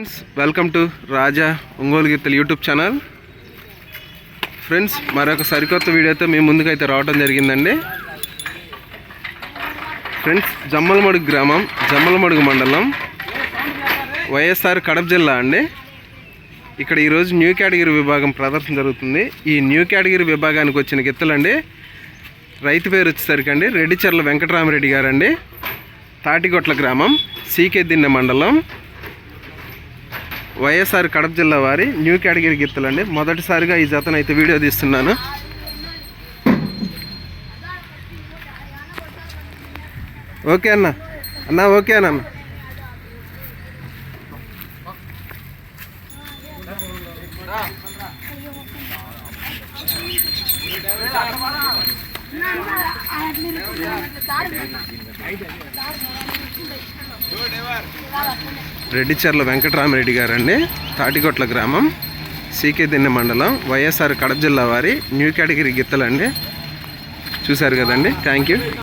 Friends welcome to Raja Ongole గీతలు YouTube channel. Friends మరొక సరికొత్త వీడియోతో మీ ముందుకైతే రావడం జరిగిందండి. ఫ్రెండ్స్ జమ్మలమడుగు గ్రామం జమ్మలమడుగు మండలం వైఎస్ఆర్ కడప జిల్లా అండి. ఇక్కడ ఈరోజు న్యూ కేటగిరీ విభాగం ప్రదర్శన జరుగుతుంది. ఈ న్యూ కేటగిరీ విభాగానికి వచ్చిన గిత్తలండి రైతు పేరు వచ్చేసరికి అండి రెడ్డిచెర్ల వెంకటరామరెడ్డి గారండి. తాటిగొట్ల గ్రామం సీకెద్దిన్నె మండలం వైఎస్ఆర్ కడప జిల్లా వారి న్యూ కేటగిరీ గిత్తలండి. మొదటిసారిగా ఈ జతను అయితే వీడియో తీస్తున్నాను. ఓకే అన్న. అన్న ఓకే అన్న. రెడ్డిచర్ల వెంకటరామరెడ్డి గారండి. తాటికొట్ల గ్రామం సీకే దిన్నె మండలం వైఎస్ఆర్ కడప జిల్లా వారి న్యూ కేటగిరీ గిత్తలండి. చూశారు కదండి. Thank you.